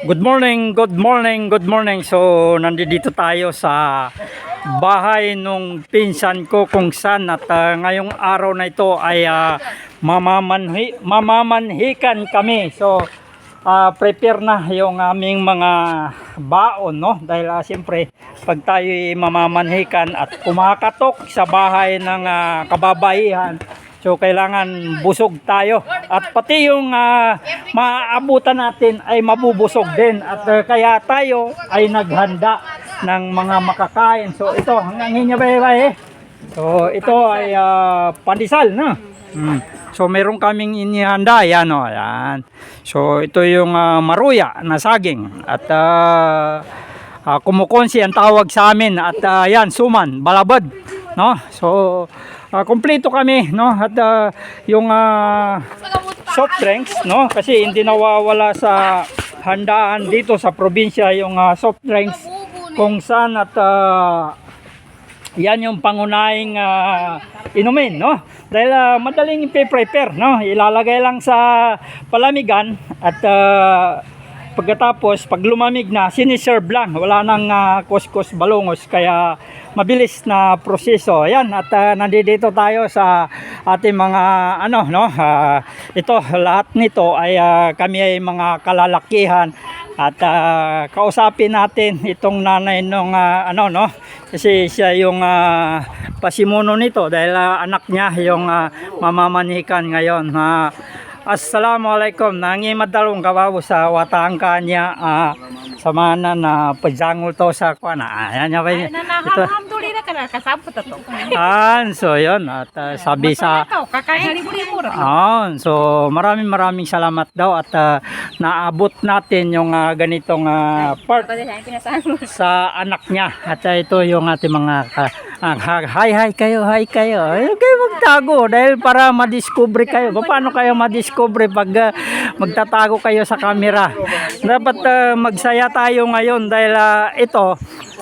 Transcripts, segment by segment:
Good morning, good morning, good morning. So, nandito tayo sa bahay nung pinsan ko kung saan at ah, ngayong araw na ito ay ah, mamamanhi, mamamanhikan kami. So, ah, prepare na yung aming mga baon, no? Dahil ah, siyempre, pag tayo mamamanhikan at kumakatok sa bahay ng ah, kababaihan, So kailangan busog tayo at pati yung ah, maaabutan natin ay mabubusog din at ah, kaya tayo ay naghanda ng mga makakain. So ito hanggang hinya ba eh. So ito ay ah, pandesal na. Hmm. So meron kaming inihanda yan o. Yan. So ito yung ah, maruya na saging at ah, ah, kumukonsi ang tawag sa amin at ah, yan suman balabad no so ah, kumpleto kami no at ah, yung ah, soft drinks no kasi hindi nawawala sa handaan dito sa probinsya yung ah, soft drinks kung saan at ah, yan yung pangunahing ah, inumin, no? Dahil ah, madaling i-prepare, no? Ilalagay lang sa palamigan at ah, pagkatapos, pag lumamig na, siniserve lang. Wala nang ah, kuskus balungos, kaya mabilis na proseso. Ayan, at ah, nandito tayo sa ating mga, ano, no? Ah, ito, lahat nito ay ah, kami ay mga kalalakihan at ah, kausapin natin itong nanay nung ah, ano no kasi siya yung ah, pasimuno nito dahil ah, anak niya yung ah, mamamanikan ngayon. Ah, Assalamualaikum nangi madalong kabawo sa watang kanya ah, sa mana na pajangol to sa kwana. Ayan niya ba Ay, ito? Ka na, kasabot to. An, so yun at ah, sabi sa Ikaw, kakain libo-libo na. Ah, so maraming maraming salamat daw at ah, naabot natin yung ah, ganitong ah, part sa anak niya. At ah, ito yung ating mga ka- ah, hi hi kayo, hi kayo. Ay, kayo magtago dahil para madiscover kayo. Paano kayo madiscover pag ah, magtatago kayo sa camera? Dapat ah, magsaya tayo ngayon dahil ah, ito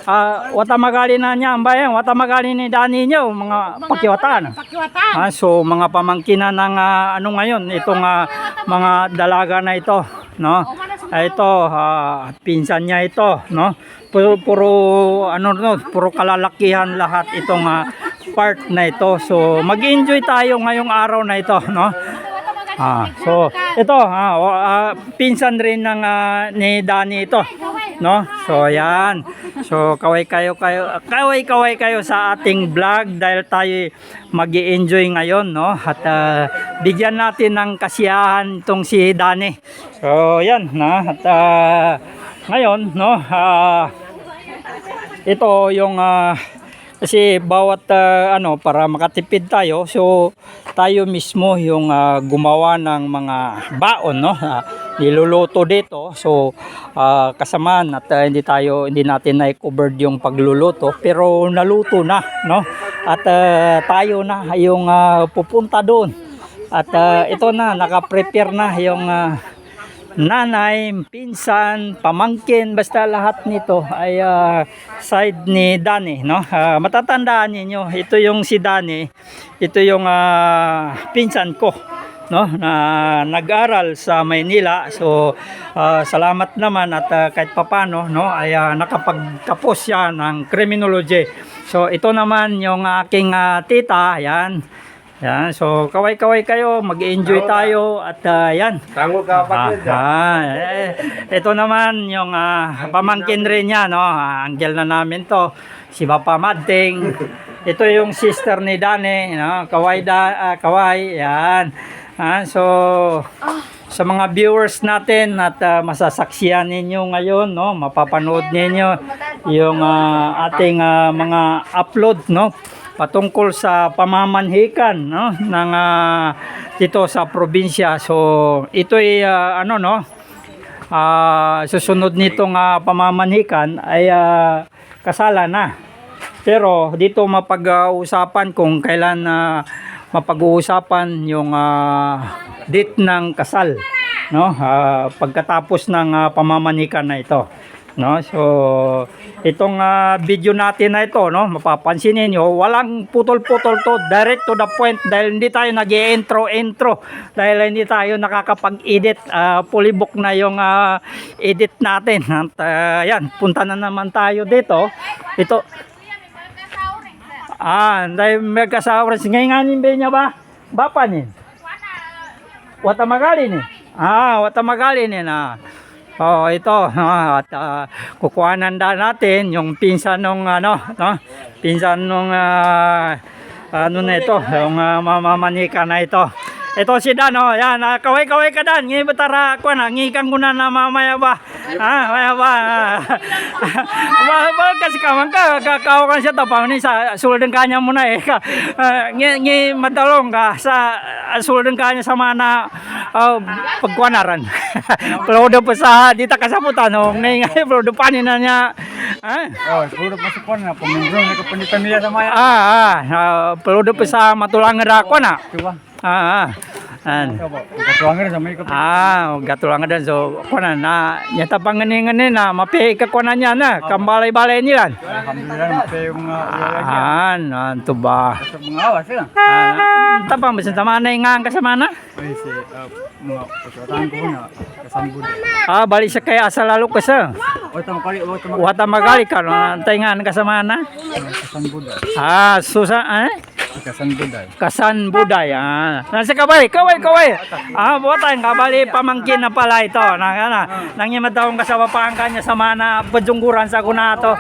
ah, watamagali na niya ang bayan, watamagali ni Dani niyo, mga pakiwatan. Pakiwatan. Ah, so mga pamangkinan ng ah, ano ngayon, itong ah, mga dalaga na ito, no? Ah, ito, ah, pinsan niya ito, no? Puro, puro ano no, puro kalalakihan lahat itong ah, part na ito. So mag-enjoy tayo ngayong araw na ito, no? Ah, so ito, ah, ah, pinsan rin ng ah, ni Dani ito. No? So yan. So kaway kayo kayo kaway kaway kayo sa ating vlog dahil tayo mag enjoy ngayon, no? At ah, bigyan natin ng kasiyahan itong si Dani. So yan, na. At ah, ngayon, no? ah, ito yung ah, kasi bawat ah, ano para makatipid tayo so tayo mismo yung ah, gumawa ng mga baon no? Ah, niluluto dito. So ah, kasamaan at ah, hindi tayo hindi natin na covered yung pagluluto pero naluto na no? At ah, tayo na yung ah, pupunta doon. At ah, ito na naka-prepare na yung ah, nanay, pinsan, pamangkin, basta lahat nito ay ah, side ni Dani, no? Ah, matatandaan niyo, ito yung si Dani, ito yung ah, pinsan ko, no? Na nag-aral sa Maynila. So, ah, salamat naman at ah, kahit papano, no, ay ah, nakapagtapos siya ng criminology. So, ito naman yung aking ah, tita, yan. Yan, so kaway-kaway kayo, mag-enjoy tayo at ah, yan. Tango ka kapatid. Ah, eh, ito naman yung ah, pamangkin rin niya, no? Ah, Anggel na namin to. Si Papa Madting. Ito yung sister ni Dani, no? Kaway da, ah, kaway. Yan. Ah, so sa mga viewers natin at ah, masasaksiyan ninyo ngayon, no? Mapapanood ninyo yung ah, ating ah, mga upload, no? Patungkol sa pamamanhikan no ng ah, dito sa probinsya. So ito ay ah, ano no ah, susunod nitong ah, pamamanhikan ay ah, kasala na. Pero dito mapag-uusapan kung kailan na mapag-uusapan yung ah, date ng kasal no Ah, pagkatapos ng ah, pamamanhikan na ito. No, so itong ah, video natin na ito, no, mapapansin niyo, walang putol-putol to, direct to the point dahil hindi tayo nag-intro intro dahil hindi tayo nakakapag-edit, ah, fully book na yung ah, edit natin. At ah, yan, punta na naman tayo dito. Ito Ah, dahil may kasawras ngayon nga niya ba? Bapa ni. Wata magali ni. Ah, wata magali ni na. Oh, ito at uh, kukuhanan natin yung pinsan nung ano, no? Pinsan nung ah, ano na ito, yung uh, mamamanika na ito. Ito si Dan, oh, yan, ah, kaway-kaway ka Dan, ngayon batara, ko na, ngikan ko na na mamaya ba, ah, maya ba, ba, kasi kaman ka, kakao ka siya tapang ni sa sulden kanya mo na eh, ka, ah, ngi, ngi, madalong ka, sa uh, sulden kanya sa mana, uh, pagkuanaran, pero do pa sa, dita kasaputan, oh, ngayon nga, pero do panin na niya, ah, Oh, masuk ko na pemimpin na kapanitan nila sa maya. ah, ah, uh, pero do pa sa matulang ra ko na, Coba. Ah, ah, an. Coba. Katuangan sa may. Ah, gatulang dan so kuana na nyata panganing-nganing na mapi ka kuana niya na kambalay-balay nilan. Alhamdulillah mati yung mga lagi. Ah, nanto ba. Sa mga awas sila. Ah, tapang bisan tama na ingang ka sa mana. Ay si mga pasuatan ko na. Ah, balik sa kaya asa lalo ka sa. Wata magali ka no taingan ka sa mana. kasambod. Ah, susa eh Kasambod ay. Kasan Buday. Ah. Nasa kabay, kaway, kaway. Ah, buatan kabali pamangkin na pala ito. Nang ana, nang imadaong kasawa pa ang kanya sa mana pajungguran sa kunato.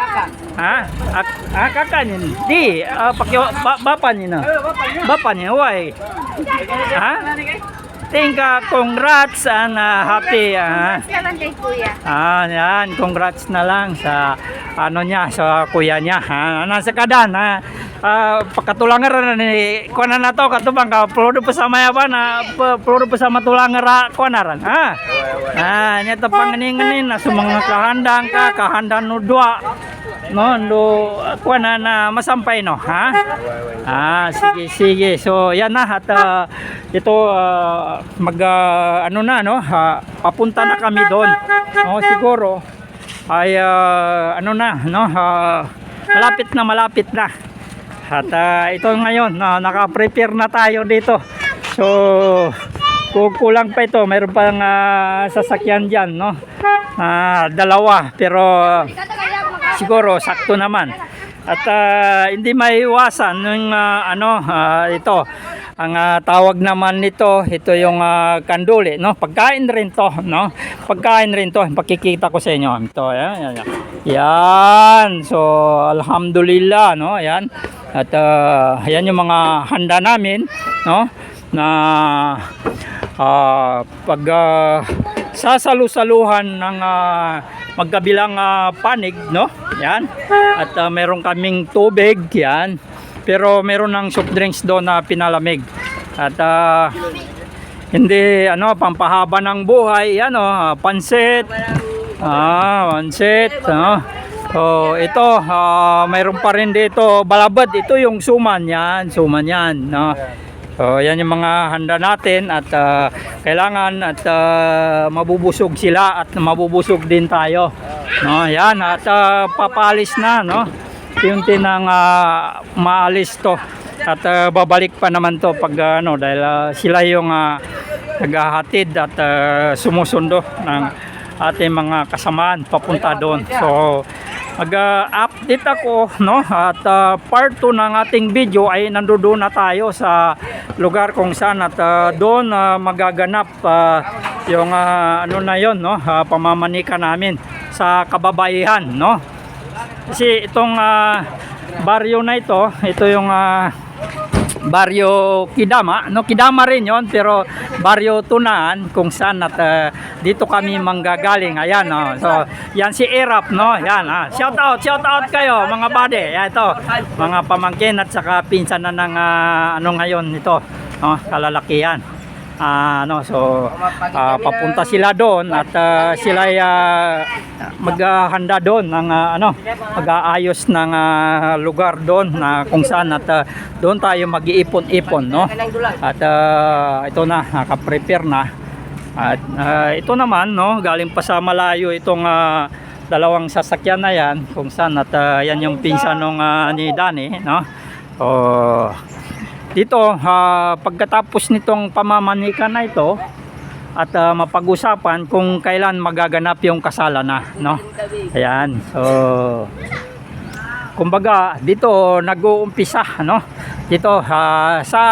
Ha? Ak ah, kakanin. Di, ah, pakyo ba, bapa ni na. Bapa ni, why? Ha? Tingka, congrats and ah, happy. Ah. Kuya? Ah, yan. Congrats na lang sa ano niya, sa kuya niya. Ha? Nasa kadan, ha? Ah, pagkatulangan ra ni kuana na to katubang ka plodo pa sa maya ba na plodo pa sa matulangan ra kuana ran ha? Ah nya ta panganinganin na sumanga kahandang ka kahandang no dua no do kuana na masampay no ha? Ah sige sige. So yan na at ah, ito ah, mag ah, ano na no? Ha, papunta na kami doon. No siguro ay ah, ano na no? Ah, malapit na malapit na at ah, ito ngayon na naka-prepare na tayo dito. So kung kulang pa ito. Mayroon pang ah, sasakyan dyan no? Ah, dalawa. Pero siguro sakto naman. At ah, hindi maiwasan ng ah, ano ah, ito ang ah, tawag naman nito ito yung ah, kanduli no? Pagkain rin to no? Pagkain rin to. Pakikita ko sa inyo. Ito yan yan, yan. yan so alhamdulillah no? Yan at ah, yan yung mga handa namin no? Na ah, pag ah, sasalu-saluhan ng ah, magkabilang ah, panig no? Yan at ah, meron kaming tubig yan pero meron ng soft drinks doon na pinalamig. At ah, hindi ano pampahaba ng buhay yan oh pansit. Ah pansit no So ito ah, mayroon pa rin dito balabad. Ito yung suman yan suman yan no. So yan yung mga handa natin at ah, kailangan at ah, mabubusog sila at mabubusog din tayo. No, yan at ah, papalis na no. Unti nang ah, maalis to. At ah, babalik pa naman to pag ah, ano dahil ah, sila yung ah, naghahatid at ah, sumusundo ng ating mga kasamaan papunta doon. So mag-update ako no? At ah, part 2 ng ating video ay nandoon na tayo sa lugar kung saan at ah, doon ah, magaganap ah, yung ah, ano na yon no? Ah, pamamanika namin sa kababaihan no kasi itong ah, baryo na ito ito yung ah, baryo Kidama. No Kidama rin yon pero baryo Tunaan kung saan at ah, dito kami manggagaling. Ayan no so yan si Erap no? Yan ah. Shout out shout out kayo mga bade yan ito mga pamangkin at saka pinsan na ng ah, ano ngayon ito no kalalakihan Ah, ano so ah, papunta sila doon at ah, sila ay ah, maghahanda doon ng ah, ano mag-aayos ng ah, lugar doon na kung saan at ah, doon tayo mag-iipon-ipon no? At ah, ito na naka-prepare na. At ah, ito naman no galing pa sa malayo itong ah, dalawang sasakyan na yan kung saan at ah, yan yung pinsan nung ah, ni Danny no? Oh dito ah, pagkatapos nitong pamamanikan na ito at ah, mapag-usapan kung kailan magaganap yung kasala na no? Ayan so kumbaga dito nag-uumpisa no? Dito ah, sa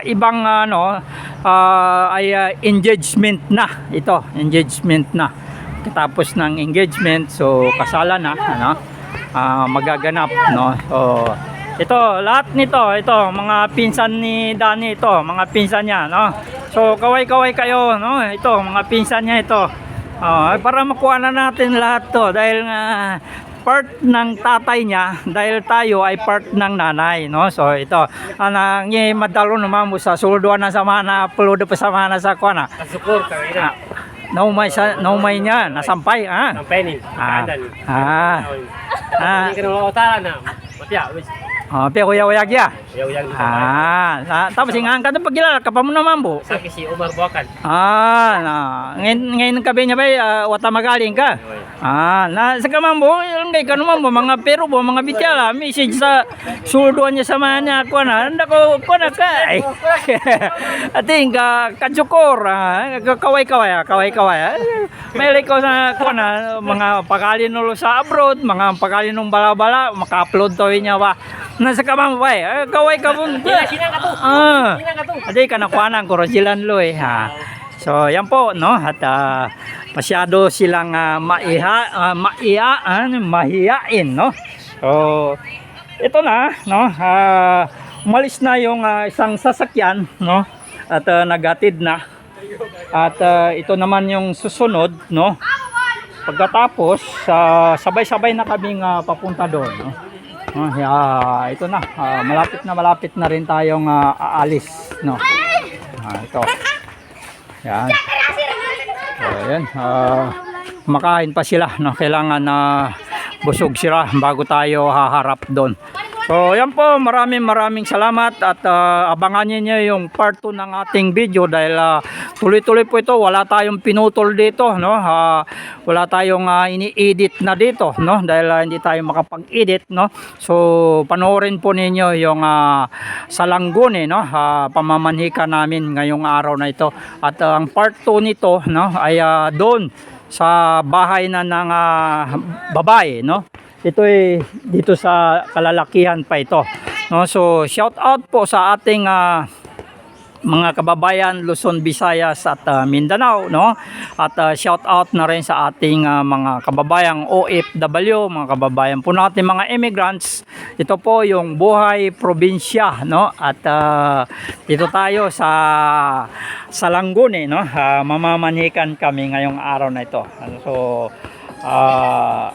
ibang ano ah, ay ah, engagement na ito engagement na. Tapos ng engagement so kasala na ano ah, magaganap no? So ito lahat nito ito mga pinsan ni Danny ito mga pinsan niya no so kaway-kaway kayo no ito mga pinsan niya ito Oh, para makuha na natin lahat to dahil nga part ng tatay niya dahil tayo ay part ng nanay no so ito ana ngi madalo naman mo sa sulduan na sama na upload pa sama na sa kuana Kasukur ka ina. ah, naumay sa naumay niya nasampay ah Ang pening. Ah. Kadan. Ah. Ah. Ka oh pe kuya uyag ya Yaw yang. ah na, tapos nga ka pagkilala ka pa mo naman Sa si Umar Buakan. ah na ngayon ngayon kabi niya ba uh, wata magaling ka Ah, na sa kamambo, yung kay kanuman mo mga pero mo mga bityala, message sa sulduan niya sa mga niya ko na, anda ko ko na kay. Ating ka kajukor, ah, kaway-kaway, ah, kaway-kaway. ah. May ko sa ko na mga pagkalin nulo sa abroad, mga pagkalin ng bala-bala, maka-upload to niya ba. Nasa kamambo ba, eh, kaway ka mo. Sina ka to. Ah. Sina ka nakuanan ko silan lo eh ha. So yan po no at ah, masyado silang uh, maiha ah, maiaan mahiyain no. So ito na no ah, umalis na yung ah, isang sasakyan no at ah, naghatid na. At ah, ito naman yung susunod no. Pagkatapos ah, sabay-sabay na kaming ah, papunta doon no. Ah, yeah, ito na ah, malapit na malapit na rin tayong ah, aalis no. Ah, ito. Yan. So, yan. Ah, makain pa sila. No? Kailangan na busog sila bago tayo haharap doon. So, yan po. Maraming maraming salamat at ah, abangan niyo yung part 2 ng ating video dahil ah, tuloy-tuloy po ito. Wala tayong pinutol dito. No? Ah, wala tayong ah, ini-edit na dito. No? Dahil ah, hindi tayo makapag-edit. No? So, panoorin po ninyo yung ah, salangguni. No? Ah, pamamanhika namin ngayong araw na ito. At ah, ang part 2 nito no? ay ah, doon sa bahay na ng ah, babae. No? Ito ay dito sa kalalakihan pa ito. No, so shout out po sa ating ah, mga kababayan Luzon, Visayas at ah, Mindanao, no? At ah, shout out na rin sa ating ah, mga kababayang OFW, mga kababayan po natin mga immigrants. Ito po yung buhay probinsya, no? At ah, dito tayo sa Salangguni, no? Ah, mamamanikan kami ngayong araw na ito. So ah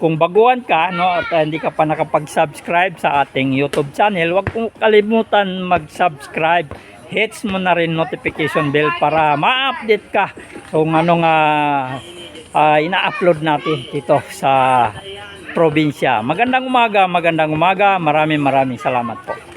kung baguhan ka no at uh, hindi ka pa nakapag-subscribe sa ating YouTube channel, huwag kong kalimutan mag-subscribe. Hits mo na rin notification bell para ma-update ka kung anong uh, uh, ina-upload natin dito sa probinsya. Magandang umaga, magandang umaga. Maraming maraming salamat po.